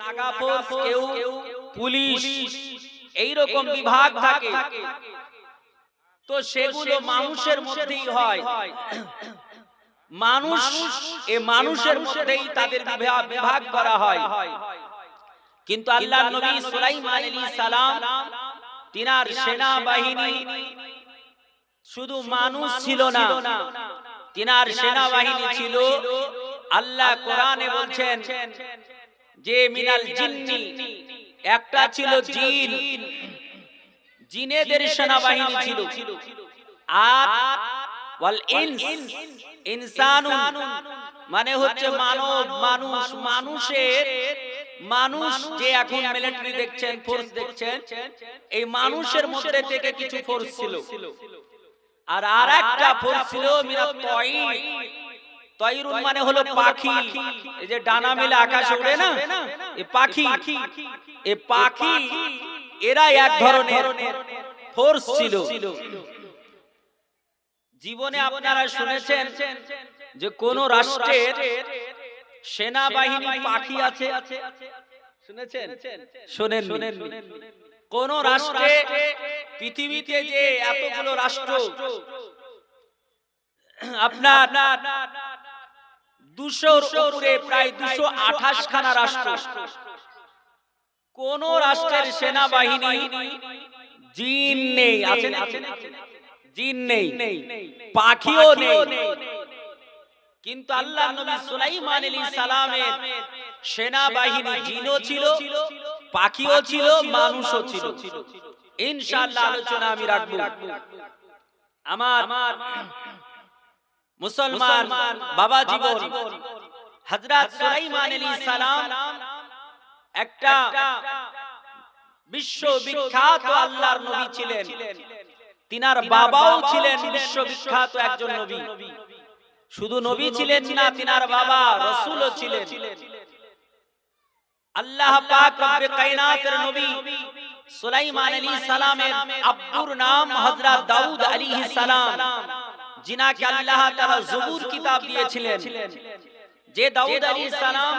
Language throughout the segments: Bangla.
নাগা ফোর্স কেউ পুলিশ। এই রকম বিভাগ থাকে। তো সেগুলো মানুষের মধ্যেই হয়। মানুষ এ মানুষের মধ্যেই তাদের বিভাগ করা হয়। কিন্তু আল্লাহ নবী সুলাইমান সালাম তিনার সেনাবাহিনী শুধু মানুষ ছিল না। তিনার সেনাবাহিনী ছিল। আল্লাহ কোরআনে বলছেন যে মিনাল জিন্নি একটা ছিল জিন। জিনেদের সেনাবাহিনী ছিল। আর ওয়াল ইনস। ইনসানুন। মানে হচ্ছে মানব মানুষ মানুষের মানুষ যে এখন মিলিটারি দেখছেন ফোর্স দেখছেন এই মানুষের মধ্যে থেকে কিছু ফোর্স ছিল। আর আর একটা ফোর্স ছিল মিনা তয়ির তয়রুন মানে হলো পাখি। এই যে ডানা মেলে আকাশে উড়ে না? এ পাখি। এ পাখি। এরা এক ধরনের ফোর্স ছিল। জীবনে আপনারা শুনেছেন যে কোন রাষ্ট্রের সেনাবাহিনী পাখি আছে। শুনেছেন? শোনেন শোনেন কোন রাষ্ট্রে পৃথিবীতে যে এতগুলো রাষ্ট্র আপনার দুশোর উপরে প্রায় দুশো আঠাশ খানা কোন রাষ্ট্রের সেনাবাহিনী জিন নেই, আছে? জিন নেই, পাখিও নেই। কিন্তু আল্লাহ নবী সুলাইমান আলাইহিস সালামের সেনাবাহিনী জিনও ছিল, পাখিও ছিল, মানুষও ছিল। ইনশাআল্লাহ আলোচনা আমি রাখব। আমার মুসলমান বাবা জীবন হযরত সুলাইমান আলাইহিস সালাম একটা বিশ্ববিখ্যাত আল্লাহর নবী ছিলেন। তিনার বাবাও ছিলেন বিশ্ববিখ্যাত একজন নবী। শুধু নবী ছিলেন না তিনার বাবা রসুলও ছিলেন। আল্লাহ পাক রব্বে কায়নাতের নবী সুলাইমান আলাইহিস সালামের আব্বুর নাম হযরত দাউদ আলাইহিস সালাম। জিনাকে আল্লাহ তাআলা জবুর কিতাব দিয়েছিলেন। যে দাউদ আলাইহিস সালাম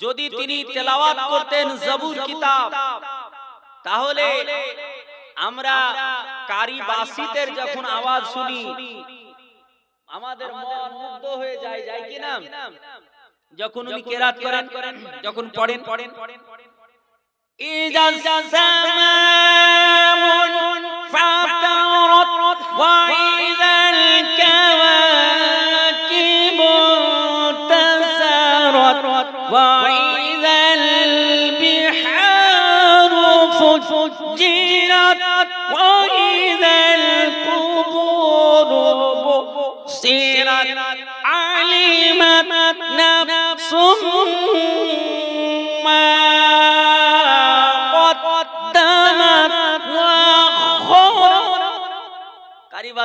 যদি তিনি তেলাওয়াত করতেন জবুর কিতাব তাহলে আমরা কারি বাসিতের যখন আওয়াজ শুনি আমাদের মন মুগ্ধ হয়ে যায় যায় কি না? যখন উনি কেরাত করেন যখন পড়েন পড়েন ইজাল ইজাজ সামামুন ফাতারাত ওয়া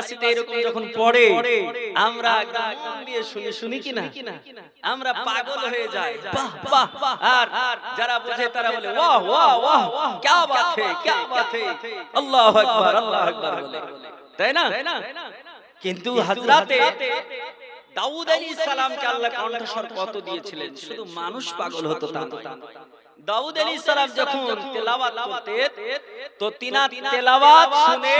মাসিতে এরকম যখন পড়ে আমরা শুনি শুনি কিনা? আমরা পাগল হয়ে যাই। আর যারা বোঝে তারা বলে ওয়াহ ওয়াহ ওয়াহ বাত হে বাত? হে আল্লাহু আকবার আল্লাহু আকবার বলে। তাই না? কিন্তু হযরতে দাউদ আলাইহিস আল্লাহ কণ্ঠস্বর কত দিয়েছিলেন? শুধু মানুষ পাগল হতো তা দাউদ আলাইহিস সালাম যখন তেলাওয়াত করতেন তো তিনা তেলাওয়াত শুনে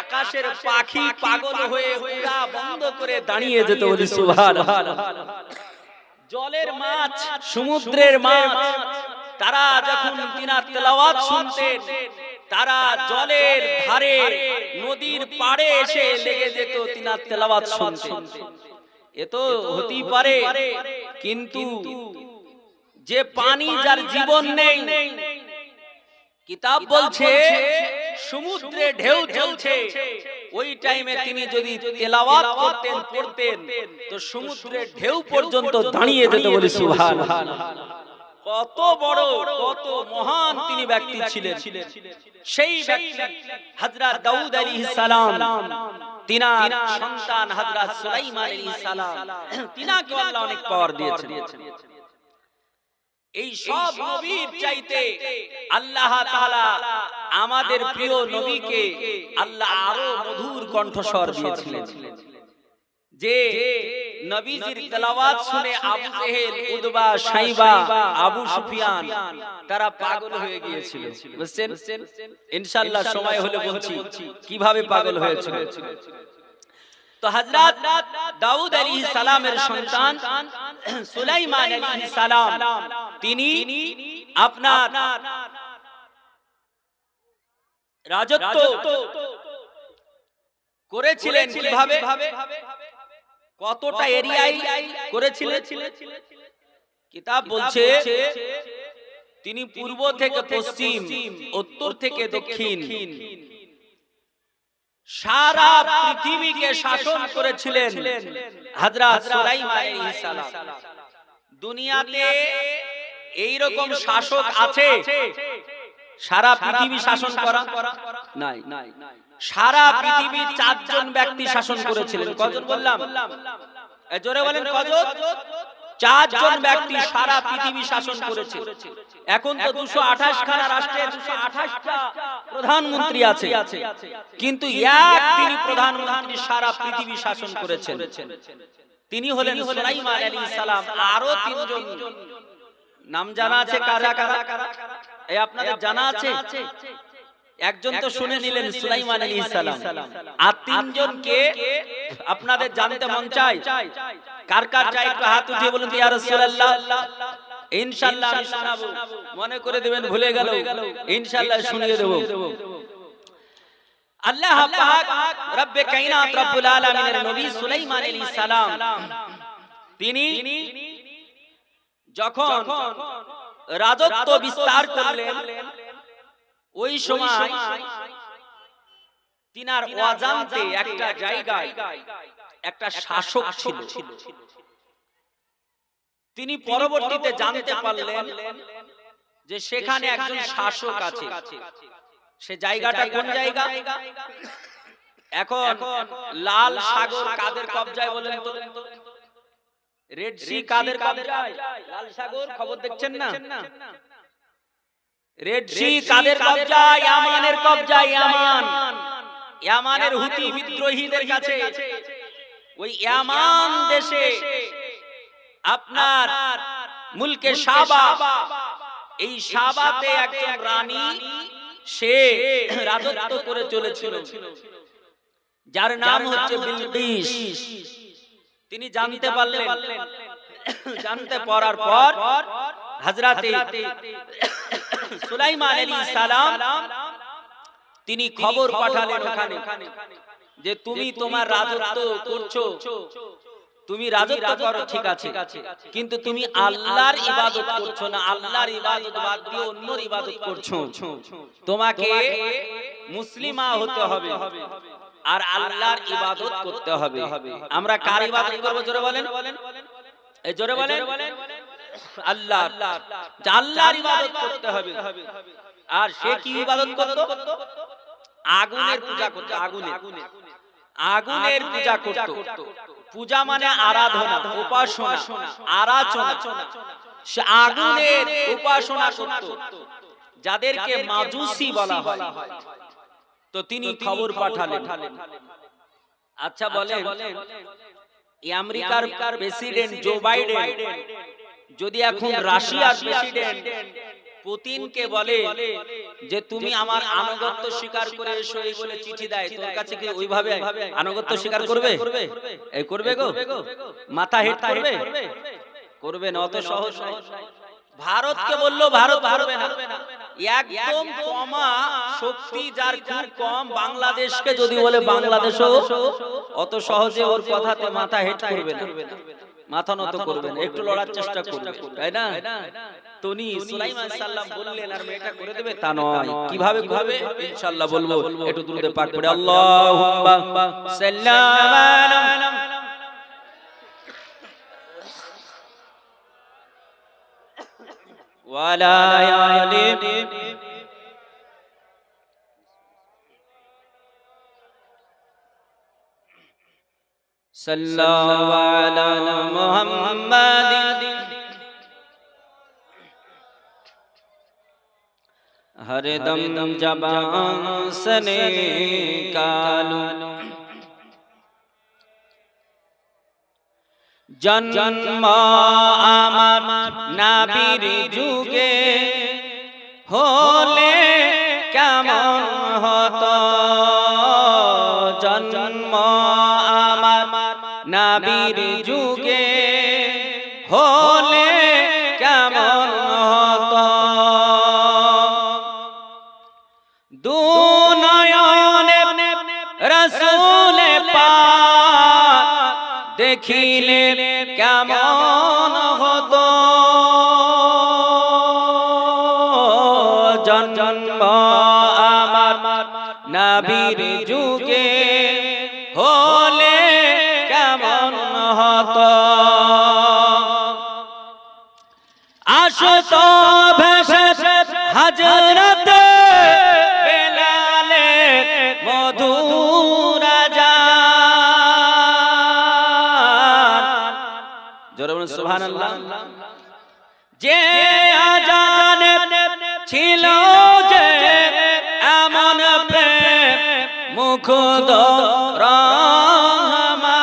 আকাশের পাখি পাগল হয়ে উড়া বন্ধ করে দাঁড়িয়ে যেত বলি সুবহানাল্লাহ জলের মাছ সমুদ্রের মাছ তারা যখন তিনার তেলাওয়াত শুনতেন তারা জলের ধারে নদীর পাড়ে এসে লেগে যেত তিনার তেলাওয়াত শুনতেন এ তো হতেই পারে কিন্তু যে পানি যার জীবন নেই। কিতাব বলছে সমুদ্রে ঢেউ চলছে। ওই টাইমে তিনি যদি তেলাওয়াত করতেন পড়তেন তো সমুদ্রের ঢেউ পর্যন্ত দাঁড়িয়ে যেত বলি সুবহান কত বড় কত মহান তিনি ব্যক্তি ছিলেন। সেই ব্যক্তি হযরত দাউদ আলাইহিস সালাম তিনার সন্তান হযরত সুলাইমান আলাইহিস সালাম। তিনাকে আল্লাহ অনেক পাওয়ার দিয়েছেন। এই সব নবীর চাইতে আল্লাহ তাআলা আমাদের প্রিয় নবীকে আল্লাহ আরও মধুর কণ্ঠস্বর দিয়েছিলেন। যে নবীজির তেলাওয়াত শুনে আবু জেহেল উদবা সাইবা আবু সুফিয়ান তারা পাগল হয়ে গিয়েছিল। বুঝছেন? ইনশাআল্লাহ সময় হলে বলছি। কীভাবে পাগল হয়েছিল? তো হযরত দাউদ আলাইহিস সালামের সন্তান সুলাইমান আলাইহিস সালাম তিনি আপনার রাজত্ব করেছিলেন কীভাবে? কতটা এরিয়ায় করেছিলেন? কিতাব বলছে তিনি পূর্ব থেকে পশ্চিম উত্তর থেকে দক্ষিণ। সারা পৃথিবীকে শাসন করেছিলেন দুনিয়াতে এই রকম শাসক আছে, সারা পৃথিবী শাসন করা নাই। সারা পৃথিবীর চারজন ব্যক্তি শাসন করেছিলেন। কজন বললাম? জোরে বলেন, কজন? চারজন ব্যক্তি সারা পৃথিবী শাসন করেছে। এখন তো দুশো আঠাশ খানা রাষ্ট্রে দুশো আঠাশটা প্রধানমন্ত্রী আছে। কিন্তু এক তিনি প্রধানমন্ত্রী সারা পৃথিবী শাসন করেছেন। তিনি হলেন সুলাইমান আলাইহিস সালাম। আরও তিনজন। নাম জানা আছে কারা? কারা এই আপনাদের জানা আছে? একজন তো শুনে নিলেন সুলাইমান সালাম। আর তিনজনকে আপনাদের জানতে মন চায় কার কার চাই? একটু হাত উঠিয়ে বলুন ইয়া রাসূলুল্লাহ। ইনশাআল্লাহ আমি শোনাবো। মনে করে দিবেন ভুলে গেল। ইনশাআল্লাহ শুনিয়ে দেব। আল্লাহ পাক রব্বে কায়নাত রব্বুল আলামিনের নবী সুলাইমান আলাইহিস সালাম। তিনি যখন রাজত্ব বিস্তার করলেন ওই সময় তিনার অজান্তে একটা জায়গায় একটা শাসক ছিল। তিনি পরবর্তীতে জানতে পারলেন যে সেখানে একজন শাসক আছে। সে জায়গাটা কোন জায়গা? এখন লাল সাগর কাদের কবজায় বলেন তো? রেড সি কাদের কবজায়? লাল সাগর খবর দেখছেন না? রেড সি কাদের কবজায় ইয়ামানের কবজায় ইয়ামান। ইয়ামানের হুতি বিদ্রোহীদের কাছে। ওই ইয়ামান দেশে আপনার মুলকে সাবা এই সাবাতে একজন রানী সে রাজত্ব করে চলেছিল। যার নাম হচ্ছে বিলকিস। তিনি জানতে পারলেন। জানতে পারার পর হযরতে সুলাইমান আলাইহিস সালাম তিনি খবর পাঠালেন ওখানে যে তুমি তোমার রাজত্ব করছ তুমি রাজত্ব করো ঠিক আছে। কিন্তু তুমি আল্লাহর ইবাদত করছ না আল্লাহর ইবাদত বাদ দিয়ে অন্যর ইবাদত করছ। তোমাকে মুসলিমা হতে হবে। আর আল্লাহর ইবাদত করতে হবে। আমরা কার ইবাদত করব জোরে বলেন? এই জোরে বলেন। আল্লাহ আল্লাহর ইবাদত করতে হবে। আর সে কি ইবাদত করত? আগুনের পূজা করত আগুনের আগুনের পূজা করত। পূজা মানে আরাধনা উপাসনা আরাধনা সে আগুনের উপাসনা করত। যাদেরকে মাজুসি বলা হয়। তো তিনি খবর পাঠালেন। আচ্ছা বলেন এই আমেরিকার প্রেসিডেন্ট জো বাইডেন যদি এখন রাশিয়ার প্রেসিডেন্ট পুতিনকে বলে যে তুমি আমার আনুগত্য স্বীকার করে এসো এই বলে চিঠি দেয় তোর কাছে কি ওইভাবে আনুগত্য স্বীকার করবে? এই করবে গো? মাথা হেট করবে? করবে। না অত সহজ। ভারতকে বলল ভারত পারবে না। একদম কমা শক্তি যার খুব কম বাংলাদেশকে যদি বলে বাংলাদেশও অত সহজে ওর কথাতে মাথা হেট করবে না। মাথা নত করবেন একটু লড়ার চেষ্টা করবেন তাই না? তনি সুলাইমান সাল্লাম বললেন আর মেয়েটা করে দেবে? তা নয়। কীভাবে করবে? ইনশাআল্লাহ বলব একটু দূরে পাক পড়ে আল্লাহুম্মা সাল্লাম ওয়ালা আলি صلوا على محمد ہر دم جبان سے نکالو জন্ম আমার নাবির যুগে হো নাবির যুগে হলে কেমন হতো? দু নয়নে রসুলে দেখিলে কেমন হতো? জন্ম আমার নবীর যুগে যে ছিল যে এমন প্রেম মুখদ রহমান।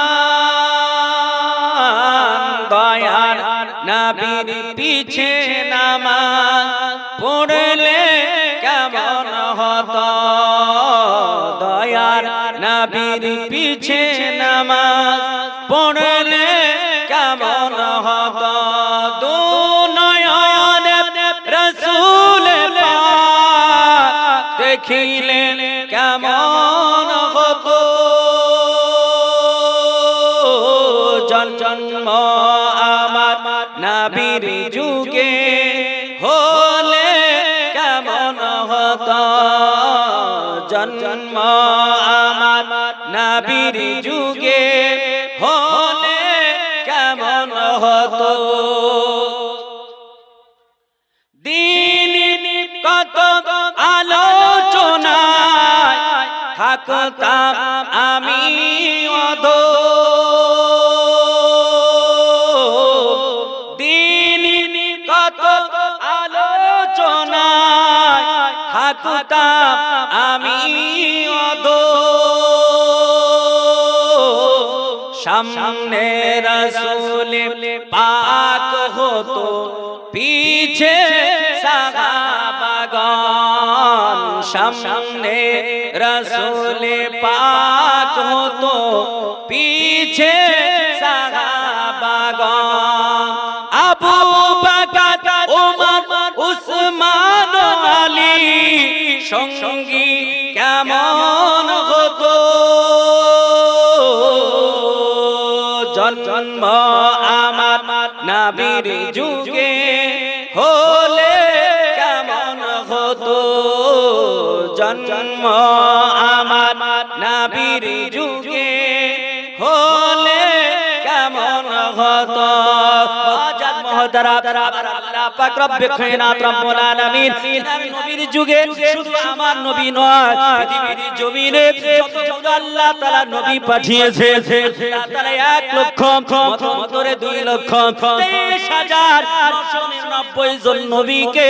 দয়ার নবীর পিছে নামাজ পড়লে কেমন হতো? দয়ার নবীর পিছে নামাজ যুগে হলে কেমন হতো? জন্ম আমার নাবির যুগে হলে কেমন হতো? দিন কত আলোচনায় থাকতাম আমি অধ সামনে রসুল পাক হতো পিছে সাহাবাগন সামনে রসুল পাক হতো পিছে সাহাবাগন আবু বকর ওমর উসমান আলী সঙ্গী কেমন নাবির যুগে হলে কেমন হতো? জন্ম আমার নাবির যুগে হলে আজাদ আল্লাহ পাক রব্বে কায়নাত রব্বুল আলামিন লক্ষ মতরে তেইশ হাজার নশো নিরানব্বই জন নবীকে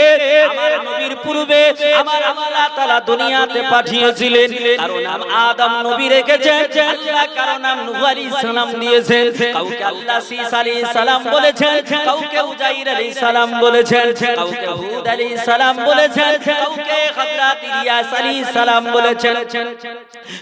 আমার নবীর পূর্বে আমার আল্লাহ তাআলা দুনিয়াতে পাঠিয়েছিলেন। কারও নাম আদম নবী রেখেছেন, আল্লাহ কারও নাম নূহ আলাইহিস সালাম দিয়েছেন। কাউকে আল্লাহ সীসা আলাইহিস সালাম বলেছেন, কাউকে উজাইর আলাইহিস সালাম বলেছেন, কাউকে হুদ আলাইহিস সালাম বলেছেন, কাউকে হযরত ইলিয়াস আলাইহিস সালাম বলেছেন।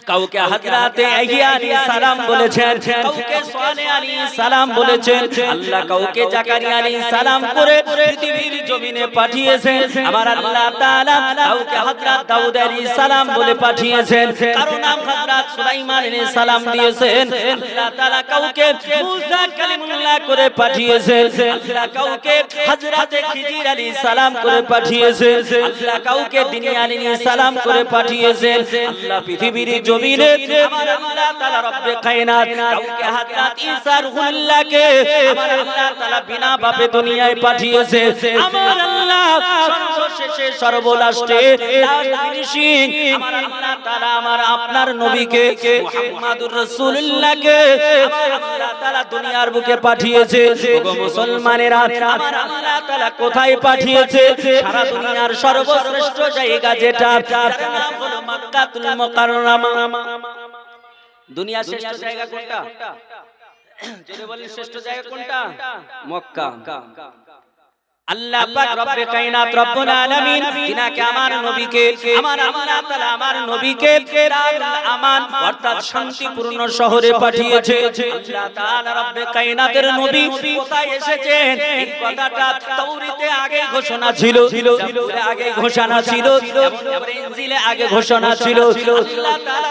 কাউকে হযরত ইয়াহইয়া আলাইহিস সালাম বলেছেন, কাউকে সালেহ আলাইহিস সালাম বলেছেন। আল্লাহ কাউকে জাকারিয়া আলাইহিস সালাম করে পৃথিবীর জমিনে পাঠিয়েছেন। আমার আল্লাহ তাআলা কাউকে হযরত দাউদ আলাইহিস সালাম বলে পাঠিয়েছেন। কারও নাম হযরত সুলাইমান আলাইহিস সালাম দিয়েছেন। আল্লাহ তাআলা কাউকে মুসা কালিমুল্লাহ করে পাঠিয়েছেন। আল্লাহ কাউকে হযরত খিজির আলাইহিস সালাম করে পাঠিয়েছেন। আল্লাহ কাউকে দিনী আলাইহিস সালাম করে পাঠিয়েছেন। আল্লাহ পৃথিবীর জমিনে আমার আল্লাহ তাআলা রব্বে কায়নাত কাউকে হযরত ঈসা রুহুল্লাহকে আমার আল্লাহ তাআলা বিনা বাপে দুনিয়ায় পাঠিয়েছে আমার আল্লাহ সর্বশেষে, সর্বলাস্টে আমার আপনার নবীকে, মুহাম্মাদুর রাসূলুল্লাহকে আল্লাহ তাআলা দুনিয়ার বুকে পাঠিয়েছে। ওগো আমার আল্লাহ তাআলা কোথায় পাঠিয়েছে? সারা দুনিয়ার সর্বশ্রেষ্ঠ জায়গা যেটা, যার নাম হলো মক্কাতুল মুকাররমা। দুনিয়ার শ্রেষ্ঠ জায়গা কোনটা? জোরে বলেন, শ্রেষ্ঠ জায়গা কোনটা? মক্কা। আল্লাহ পাক রব্বে কায়নাত রব্বুল আলামিন তিনাকে আমার নবীকে আমার আল্লাহ তাআলা আমার নবীকে দারুল আমান অর্থাৎ শান্তিপূর্ণ শহরে পাঠিয়েছে। আল্লাহ তাআলা রব্বে কায়নাতের নবী কোথায় এসেছেন? এই কথাটা তাওরীতে আগে ঘোষণা ছিল। জাবুরে আগে ঘোষণা ছিল। এবং ইনজিলে আগে ঘোষণা ছিল। আল্লাহ তাআলা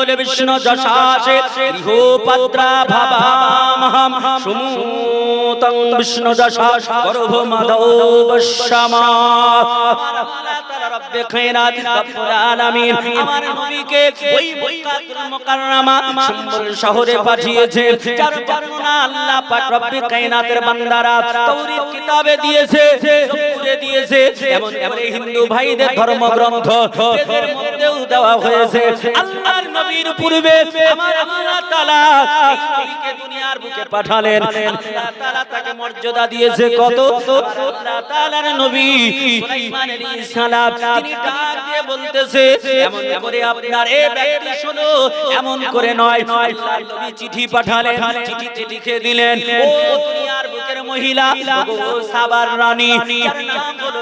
বলে বিষ্ণু যশাসে গৃহপাত্রা ভাবামহম। সুমূতং বিষ্ণু যশাস গর্ভ মাধব বর্ণনা আল্লাহ পাক রব্বে কায়নাতের বান্দারা তাওরীত কিতাবে দিয়েছে। জবুরে এমন হিন্দু ভাইদের ধর্মগ্রন্থ বেদের মধ্যেও দেওয়া হয়েছে। আল্লাহর নবীর পূর্বে আমার আল্লাহ তাআলা নবীকে দুনিয়ার বুকে পাঠালেন। আল্লাহ তাআলা তাকে মর্যাদা দিয়েছে কত? আল্লাহ তাআলার নবী সুলাইমান আলাইহিস সালাম তিনি ডাক দিয়ে বলতেছে এমন করে আপনার এই ব্যক্তি শোনো এমন করে নয়। আল্লাহ নবী চিঠি পাঠালেন চিঠিতে লিখে দিলেন ও দুনিয়ার বুকের মহিলা ও সাবার রানী যার নাম হলো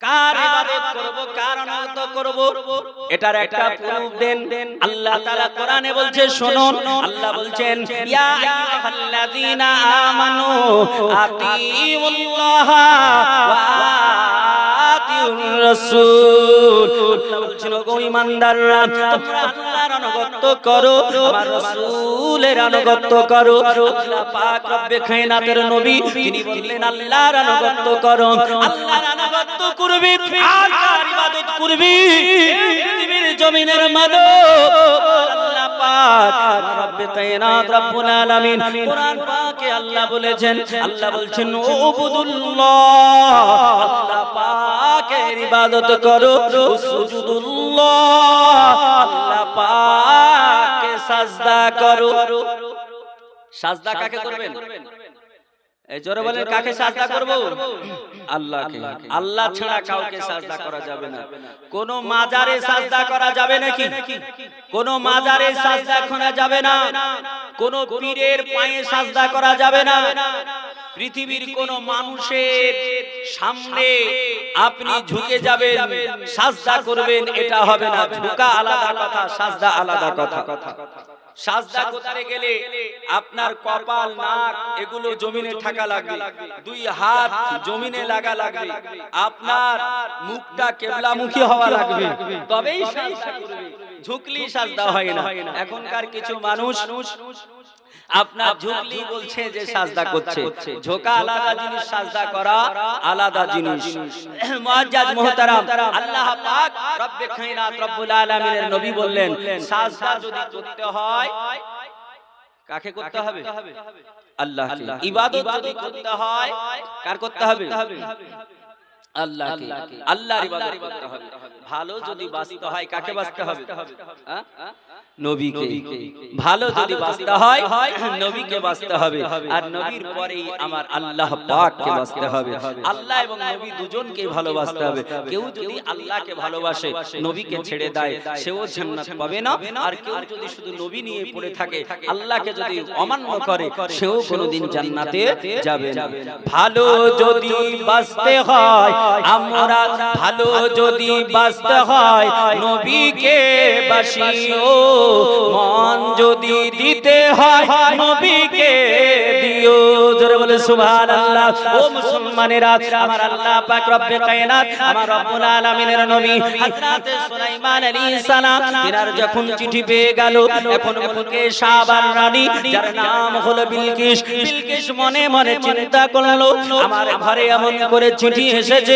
কার ইবাদত করব কার আনুগত্য করব এটার একটা প্রুফ দেন। আল্লাহ তাআলা কোরআনে বলছে শুনুন আল্লাহ বলছেন ইয়া আইয়ুহাল্লাযীনা আমানু আতিউল্লাহ ওয়া রাসূল। আল্লাহ বলছেন, ওগো ঈমানদাররা তোমরা আল্লাহর আনুগত্য করো, আমার রাসূলের আনুগত্য করো। আল্লাহ পাক রব্বে কায়নাতের নবী, তিনি বললেন, আল্লাহর করো। করবি, আর পৃথিবীর জমিনের আল্লাহ পাক। রব্বে কায়নাত রব্বুল আলামিন কোরআন পাকে আল্লাহ বলেছেন আল্লাহ বলছেন ও উবুদুল্লাহ আল্লাহ পাকের ইবাদত করো সুজুদুল্লাহ আল্লাহ পাকে সাজদা করো। সাজদা কাকে করবেন? জোরে বলেন কাকে সাজদা করব? আল্লাহকে। আল্লাহ ছাড়া কাউকে সাজদা করা যাবে না। কোন মাজারে সাজদা করা যাবে নাকি? কোন মাজারে সাজদা করা যাবে না। কোন পীরের পায়ে সাজদা করা যাবে না। পৃথিবীর কোন মানুষের সামনে আপনি ঝুঁকে যাবেন। সাজদা করবেন এটা হবে না। ঝুঁকা আলাদা কথা সাজদা আলাদা কথা। সাজদা করতে গেলে আপনার কপাল, নাক, এগুলো জমিনে থাকা লাগবে। দুই হাত জমিনে লাগা লাগবে। আপনার মুখটা কেবলামুখী হওয়া লাগবে। তবেই সাজদা করবে। ঝুকলি সাজদা হয় না। এখনকার কিছু মানুষ আপনার ঝুঁকলি বলছে যে সাজদা করছে। ঝোকা আলাদা জিনিস সাজদা করা আলাদা জিনিস। মুআজ্জাজ মুহতারাম আল্লাহ পাক রব্বে কায়নাত রব্বুল আলামিনের নবী বললেন সাজদা যদি করতে হয় কাকে করতে হবে? আল্লাহ ইবাদত যদি করতে হয় কার করতে হবে? আল্লাহকে। আল্লাহর ইবাদত করতে হবে। ভালো যদি বাঁচতে হয় কাকে বাঁচতে হবে? হ্যাঁ? নবীকে। ভালো যদি বাঁচতে হয় নবীকে বাঁচতে হবে। আর নবীর পরেই আমার আল্লাহ পাককে বাঁচতে হবে। আল্লাহ এবং নবী দুজনকে ভালোবাসতে হবে। কেউ যদি আল্লাহকে ভালোবাসে নবীকে ছেড়ে দেয় সেও জান্নাত পাবে না। আর কেউ যদি শুধু নবী নিয়ে পড়ে থাকে আল্লাহকে যদি অমান্য করে সেও কোনোদিন জান্নাতে যাবে না। ভালো যদি বাঁচতে হয় আমরা ভালো যদি বাঁচতে হয়, নবীকে বাসিও মন যদি দিতে হয়, নবীকে দিও। জোরে বলে বলে সুবহানাল্লাহ। ও মুসলমানেরা, আমার আল্লাহ পাক রব্বে কায়নাত, আমার রব্বুল আলামিনের নবী হযরত সুলাইমান আলাইহিস সালাম তিনার যখন চিঠি পেয়ে গেল, এখন মুলকে সাবার রানী, যার নাম হলো বিলকিস। বিলকিস মনে মনে চিন্তা করল, আমার ঘরে এমন করে চিঠি এসেছে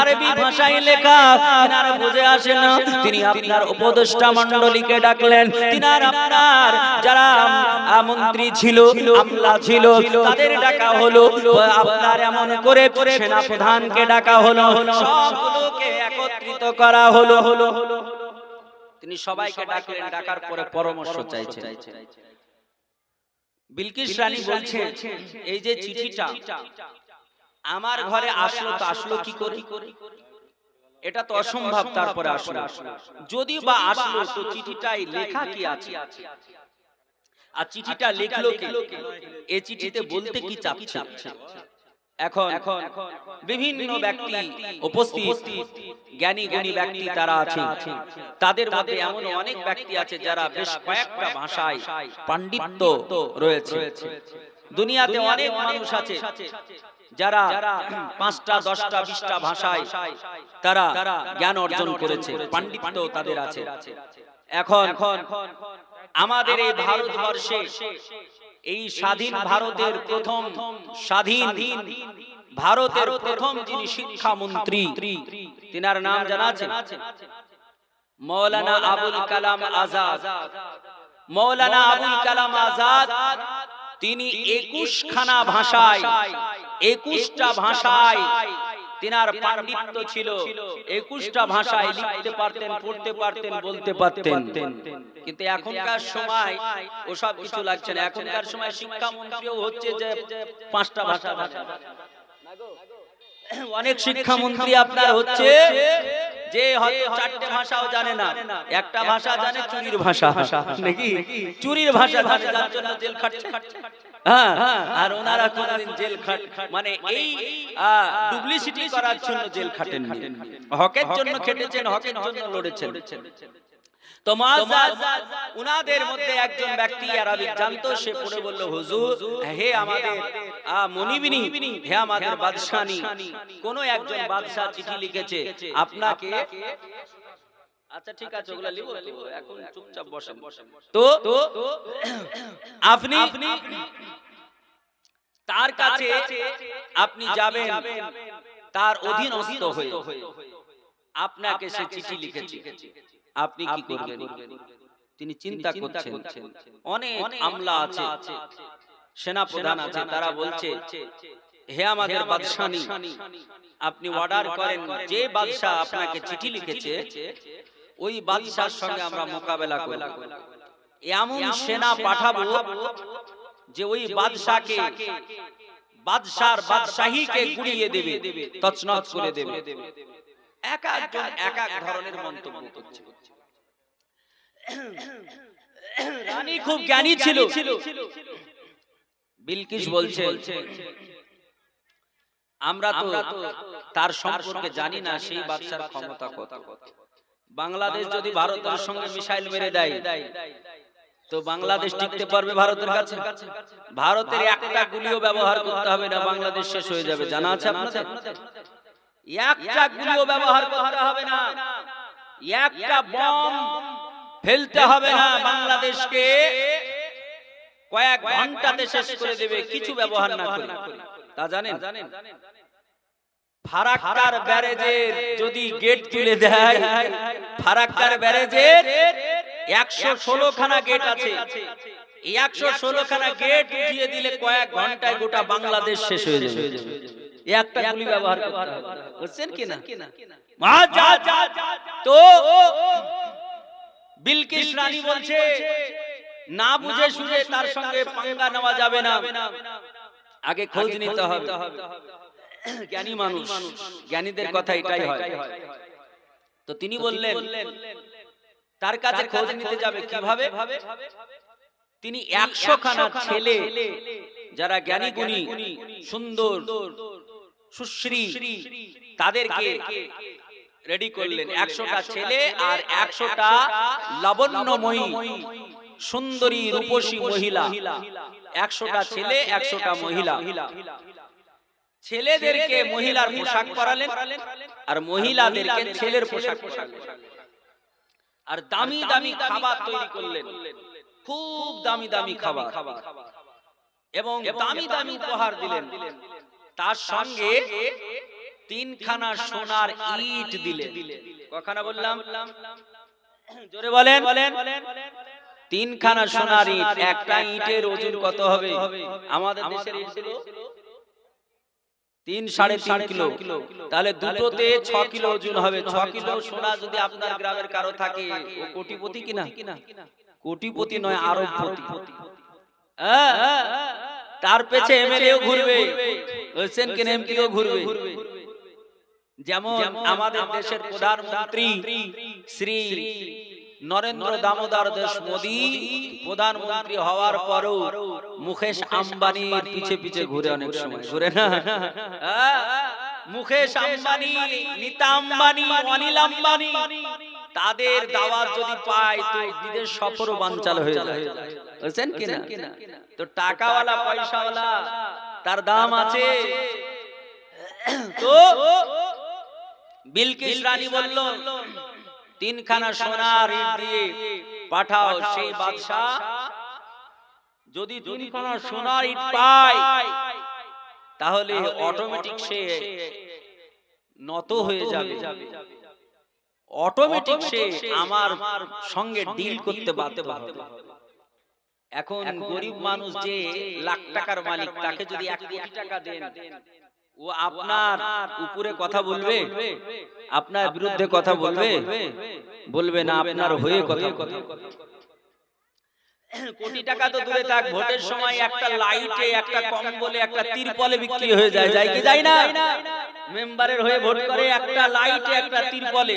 আরবি ভাষায় লেখা তিনার বুঝে আসে না তিনি আপনার উপদেষ্টা মণ্ডলীকে ডাকলেন। তিনার আপনার যারা আহ, মন্ত্রী ছিল আমলা ছিল তাদের ডাকা হলো আপনার এমন করে সেনা প্রধানকে ডাকা হলো সবগুলোকে একত্রিত করা হলো। হলো হলো তিনি সবাইকে ডাকলেন ডাকার পরে পরামর্শ চাইছেন। বিলকিস রানী বলছে এই যে চিঠিটা আমার ঘরে আসলো তো আসলো কি করে? এটা তো অসম্ভব তারপরে আসলো। যদি বা আসলো তো চিঠিটাই লেখা কি আছে? আর চিঠিটা লিখলো কে? এই চিঠিতে বলতে কি চাচ্ছে এখন বিভিন্ন ব্যক্তি উপস্থিত জ্ঞানী গুণী ব্যক্তি তারা আছে তাদের মধ্যে এমন অনেক ব্যক্তি আছে যারা বেশ কয়েকটা ভাষায় পাণ্ডিত্য রয়েছে। দুনিয়াতে অনেক মানুষ আছে। যারা পাঁচটা দশটা বিশটা ভাষায় তারা জ্ঞান অর্জন করেছে পাণ্ডিত্য তাদের আছে। এখন আমাদের এই ভারতবর্ষে এই স্বাধীন ভারতের প্রথম স্বাধীন ভারতের প্রথম যিনি শিক্ষামন্ত্রী তিনার নাম জানা আছে? মৌলানা আবুল কালাম আজাদ। মৌলানা আবুল কালাম আজাদ তিনি একুশ খানা ভাষায় একুশটা ভাষায় তিনার পাণ্ডিত্য ছিল। একুশটা ভাষায় লিখতে পারতেন পড়তে পারতেন বলতে পারতেন। কিন্তু এখনকার সময় ওসব কিছু লাগছে না। এখনকার সময় শিক্ষামন্ত্রীও হচ্ছে যে পাঁচটা ভাষা ভাষা অনেক শিক্ষামন্ত্রী আপনার হচ্ছে যে হয়তো চারটে ভাষাও জানে না। একটা ভাষা জানে চুরির ভাষা। নাকি? চুরির ভাষা জানে যার জন্য জেল খাটছে। হ্যাঁ। আর ওনারা কোনদিন জেল খাট মানে এই ডুপ্লিসিটি করার জন্য জেল খাটেন হকের জন্য খেটেছেন হকের জন্য লড়েছেন। তো উনাদের মধ্যে একজন ব্যক্তি আরবি জানতো সে পড়ে বলল হুজুর হে আমাদের মনিবিনী হে আমাদের বাদশানি কোন একজন বাদশা চিঠি লিখেছে আপনাকে আচ্ছা ঠিক আছে ওগুলা তো, এখন চুপচাপ বসেন। তো আপনি তার কাছে আপনি যাবেন তার অধীনস্থ হয়ে। আপনাকে সে চিঠি লিখেছে। আপনি কি করবেন? তিনি চিন্তা করছেন। অনেক আমলা আছে। সেনা প্রধান আছে তারা বলছে হে আমাদের বাদশানী আপনি অর্ডার করেন যে বাদশাহ আপনাকে চিঠি লিখেছে ওই বাদশার সঙ্গে আমরা মোকাবেলা করব। এমন সেনা পাঠাবো যে ওই বাদশাকে বাদশার বাদশাহীকে গুড়িয়ে দেবে তছনছ করে দেবে। এক একজন এক এক ধরনের মন্তব্য করছে। রানী খুব জ্ঞানী ছিল। বিলকিস বলছে আমরা তো তার সম্পর্কে জানি না সেই বাদশার ক্ষমতা কত। বাংলাদেশ যদি ভারতের সঙ্গে মিসাইল মেরে দেয় তো বাংলাদেশ টিকতে পারবে ভারতের কাছে? ভারতের একটা গুলিও ব্যবহার করতে হবে না বাংলাদেশ শেষ হয়ে যাবে। জানা আছে আপনাদের? একটা গুলিও ব্যবহার করতে হবে না। একটা বম ফেলতে হবে না বাংলাদেশকে। কয়েক ঘন্টাতে শেষ করে দেবে কিছু ব্যবহার না করে। তা জানেন? ফারাক্কার ব্যারেজের যদি গেট তুলে দেয় ফারাক্কার ব্যারেজের একশো ষোলো খানা গেট আছে। একশো ষোলো খানা গেট উঠিয়ে দিলে কয়েক ঘন্টায় গোটা বাংলাদেশ শেষ হয়ে যাবে। একটা গুলি ব্যবহার তো বিলকিস রানী বলছে না বুঝে শুনে তার সঙ্গে পাঙ্গা নেওয়া যাবে না। আগে খোঁজ নিতে হবে। জ্ঞানী মানুষ। জ্ঞানীদের কথা এটাই হয়। তো তিনি বললেন তার কাছে খোঁজ নিতে যাবে কীভাবে? তিনি একশো খানা ছেলে যারা জ্ঞানী গুণী সুন্দর সুশ্রী তাদেরকে রেডি করলেন। একশোটা ছেলে আর একশোটা লাবণ্যময়ী সুন্দরী রূপসী মহিলা। একশোটা ছেলে একশোটা মহিলা। ছেলেদেরকে মহিলার পোশাক পরালেন আর মহিলাদেরকে ছেলের পোশাক পরালেন। আর দামি দামি খাবার তৈরি করলেন। খুব দামি দামি খাবার। এবং দামি দামি উপহার দিলেন। তার সঙ্গে তিনখানা সোনার ইট দিলেন। কখানা বললাম? জোরে বলেন। বলেন। তিনখানা সোনার ইট একটা ইটের ওজন কত হবে? আমাদের দেশের ইটগুলো তিন সাড়ে তিন কিলো। তাহলে দুটোতে ছ কিলো ওজন হবে। ছ কিলো সোনা যদি আপনার গ্রামের কারও থাকে ও কোটিপতি কিনা? কোটিপতি নয় আরবপতি হ্যাঁ, তার পেছে এমএলএও ঘুরবে। হোসেন কেন এমপিও ঘুরবে? যেমন আমাদের দেশের প্রধানমন্ত্রী শ্রী নরেন্দ্র দামোদর দাস মোদী প্রধানমন্ত্রী হওয়ার পরও মুকেশ আম্বানির পিছে পিছে ঘুরে অনেক সময়। ঘুরে না? হ্যাঁ? মুকেশ আম্বানি নীতা আম্বানি অনিল আম্বানি তাদের দাওয়াত যদি পায় তো বিদেশ সফরও বানচাল হয়ে যায়। বুঝছেন কিনা তো টাকাওয়ালা পয়সাওয়ালা তার দাম আছে। তো বিলকিস রানী বলল তিনখানা সোনার ইট দিয়ে পাঠাও সেই বাদশাহ। যদি তিনখানা সোনার ইট পায় তাহলে অটোমেটিক সে নত হয়ে যাবে। অটোমেটিক সে আমার সঙ্গে ডিল করতে বাধ্য হবে। এখন গরিব মানুষ যে লাখ টাকার মালিক তাকে যদি এক কোটি টাকা দেন ও আপনার উপরে কথা বলবে? আপনার বিরুদ্ধে কথা বলবে? বলবে না আপনার হয়ে কথা কোটি টাকা তো দূরে থাক ভোটের সময় একটা লাইটে একটা কম্বলে একটা তিরপলে বিক্রি হয়ে যায় যায় কি যায় না? মেম্বারের হয়ে ভোট করে একটা লাইটে একটা তিরপলে।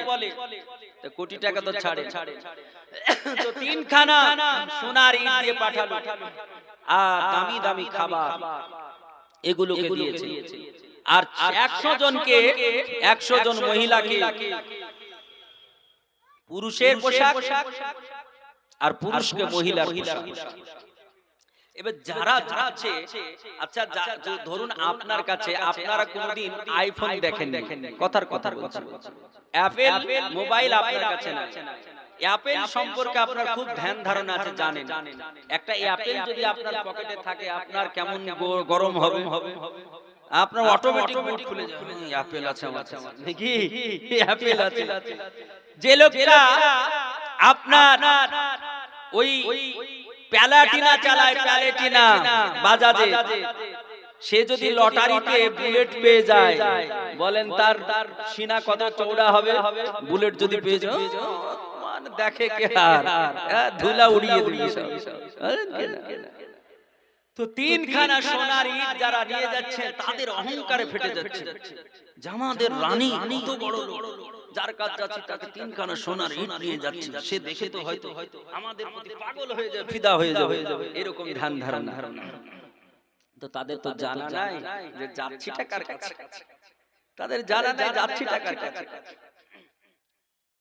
কোটি টাকা তো ছাড়ে। তো তিনখানা সোনার ইট দিয়ে পাঠালো। আর দামি দামি খাবার এগুলোকে দিয়েছে। আর একশো জনকে একশো জন মহিলাকে পুরুষের পোশাক আর পুরুষকে মহিলার পোশাক। এবার যারা যাচ্ছে আচ্ছা ধরুন আপনার কাছে আপনারা কোনোদিন আইফোন দেখেন দেখেন কথার কথার কথা অ্যাপেল মোবাইল আপনার কাছে না অ্যাপেল সম্পর্কে আপনার খুব ধ্যান ধারণা আছে জানেন। একটা অ্যাপেল যদি আপনার পকেটে থাকে আপনার কেমন গরম হবে? আপনার অটোমেটিক মুড খুলে যাবে। অ্যাপেল আছে আমার নাকি অ্যাপেল আছে। যে লোকটা আপনার ওই প্যালাটিনা চালায় প্যালেটিনা বাজাজে। সে যদি লটারিতে বুলেট পেয়ে যায় বলেন তার সিনা কত চৌড়া হবে? বুলেট যদি পেয়ে যায় মানে দেখে কে আর হ্যাঁ, ধুলা উড়িয়ে দিবি সব। তো তিনখানা সোনার ইট যারা নিয়ে যাচ্ছে তাদের অহংকারে ফেটে যাচ্ছে। জামাদের রানী কত বড় লোক। যার কাজ যাচ্ছে তাকে তিনখানা সোনার ইট নিয়ে যাচ্ছে, সে দেখে তো হয়তো আমাদের প্রতি পাগল হয়ে যাবে, ফিদা হয়ে যাবে, এরকম ধ্যান ধারণা। তো তাদের তো জানা নাই যে যাচ্ছি টাকার কাছে। তাদের জানা নাই যাচ্ছি টাকার কাছে।